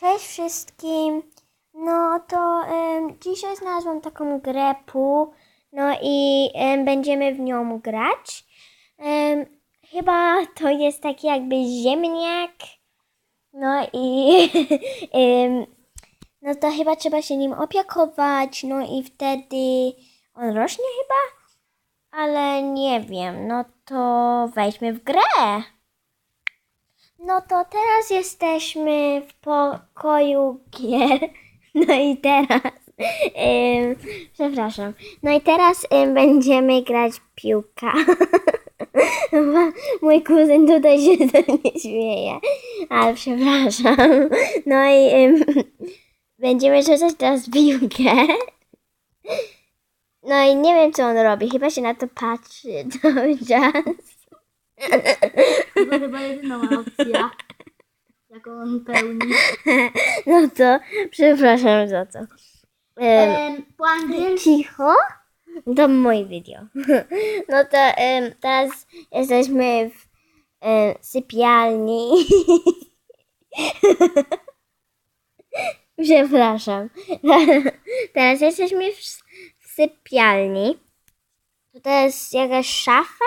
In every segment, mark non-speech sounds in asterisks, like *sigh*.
Cześć wszystkim. No to em, dzisiaj znalazłam taką grę pół, no i em, będziemy w nią grać. Em, chyba to jest taki jakby ziemniak. No i *laughs* em, no to chyba trzeba się nim opiekować, no i wtedy on rośnie chyba, ale nie wiem, no to wejdźmy w grę. No to teraz jesteśmy w pokoju gier. *laughs* No i teraz. em, przepraszam. No i teraz em, będziemy grać piłka. *laughs* Mój kuzyn tutaj się do mnie śmieje. Ale przepraszam. No i em, *laughs* będziemy rzucać teraz piłkę. No i nie wiem, co on robi. Chyba się na to patrzy cały czas. To chyba jedyna opcja, jaką on pełni. *laughs* No to przepraszam za to. Em, Em, po angielsku cicho? To mój video. *laughs* No to em, teraz jesteśmy w em, sypialni. *laughs* Przepraszam. Teraz jesteśmy w, w sypialni. Tutaj jest jakaś szafa.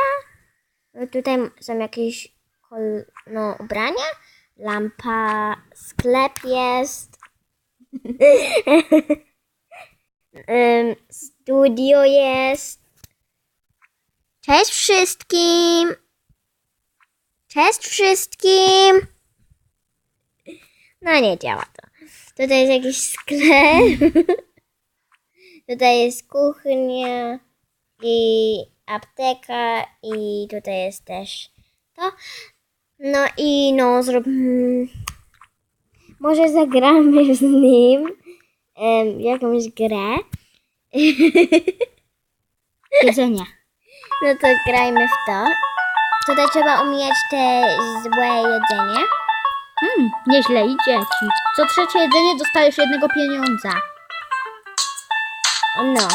No tutaj są jakieś kol- no, ubrania. Lampa, sklep jest. Studio jest. Cześć wszystkim! Cześć wszystkim! No nie działa to. Tutaj jest jakiś sklep. Tutaj jest kuchnia i apteka i tutaj jest też to. No i no zrób... mm, Może zagramy z nim em, jakąś grę. *laughs* jedzenia. No to grajmy w to. Tutaj trzeba omijać te złe jedzenie. Hmm, nieźle idzie ci. Co trzecie jedzenie dostajesz jednego pieniądza. No.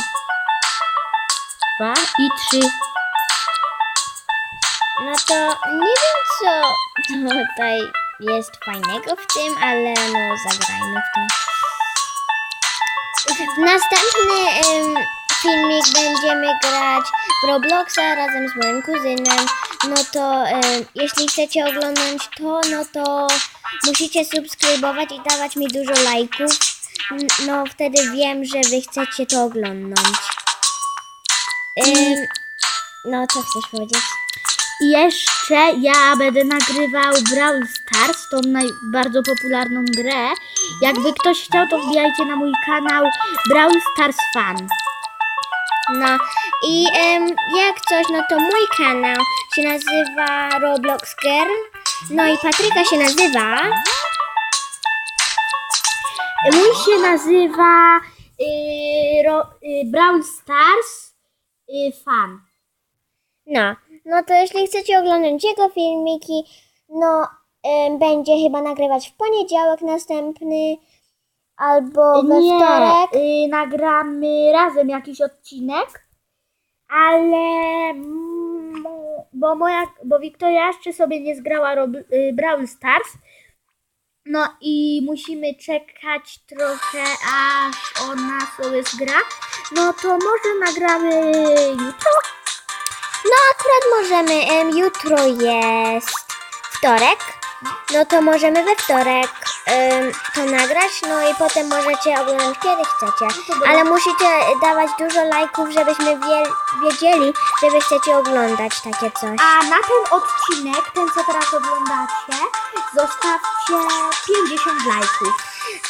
Dwa i trzy. No to nie wiem co tutaj jest fajnego w tym, ale no zagrajmy w to. Następny em, filmik będziemy grać w Robloxa razem z moim kuzynem. No to jeśli chcecie oglądać to, no to musicie subskrybować i dawać mi dużo lajków. No wtedy wiem, że wy chcecie to oglądać. No co chcesz powiedzieć? I jeszcze ja będę nagrywał Brawl Stars, tą bardzo popularną grę. Jakby ktoś chciał, to wbijajcie na mój kanał Brawl Stars Fan. No i em, jak coś, no to mój kanał się nazywa Roblox Girl. No i Patryka się nazywa. Mój się nazywa y, ro, y, Brawl Stars y, Fan. No, no to jeśli chcecie oglądać jego filmiki, no będzie chyba nagrywać w poniedziałek następny albo we Nie, wtorek. y, nagramy razem jakiś odcinek, ale mm, bo moja, bo Wiktoria jeszcze sobie nie zgrała Rob, y, Brawl Stars, no i musimy czekać trochę, aż ona sobie zgra, no to może nagramy jutro. No akurat możemy, em, jutro jest wtorek, no to możemy we wtorek em, to nagrać, no i potem możecie oglądać kiedy chcecie. dobra. Ale musicie dawać dużo lajków, żebyśmy wie, wiedzieli, że wy chcecie oglądać takie coś. A na ten odcinek, ten co teraz oglądacie, zostawcie 50 lajków.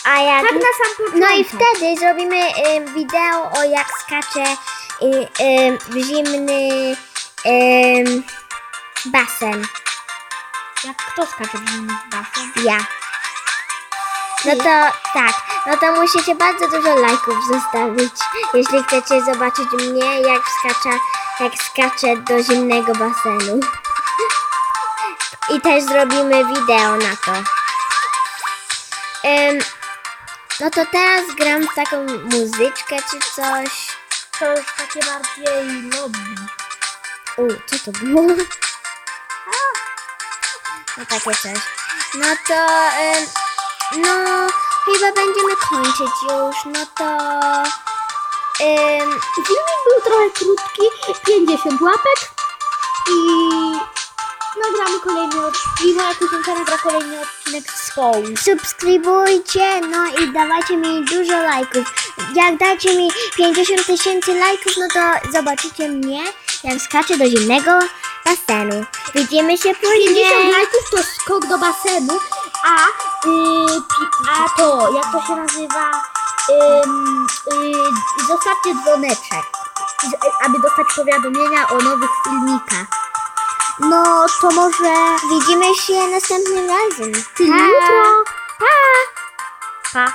A jak... Tak na sam początek. No i wtedy zrobimy em, wideo o jak skacze y, em, w zimny em, basen. Jak kto skacze w basen? Ja. No to tak, no to musicie bardzo dużo lajków zostawić, jeśli chcecie zobaczyć mnie, jak skacza, jak skaczę do zimnego basenu. I też zrobimy wideo na to. Em, no to teraz gram w taką muzyczkę czy coś. To już takie bardziej lobby. U, co to było? *laughs* No takie coś. No to, no, chyba będziemy kończyć już. No to... Ym, Filmik był trochę krótki, 50 łapek i nagramy kolejny odcinek. I moja kuzynka nagra kolejny odcinek z Soul. subskrybujcie, no i dawajcie mi dużo lajków. Jak dacie mi 50 tysięcy lajków, no to zobaczycie mnie, jak skaczę do zimnego basenu. Widzimy się 50 później. lajków to skok do basenu, a, y, pi- a to, jak to się nazywa, ym, y, zostawcie dzwoneczek, aby dostać powiadomienia o nowych filmikach. No to może Widzimy się następnym razem. tyle Pa. jutro. Pa! Pa!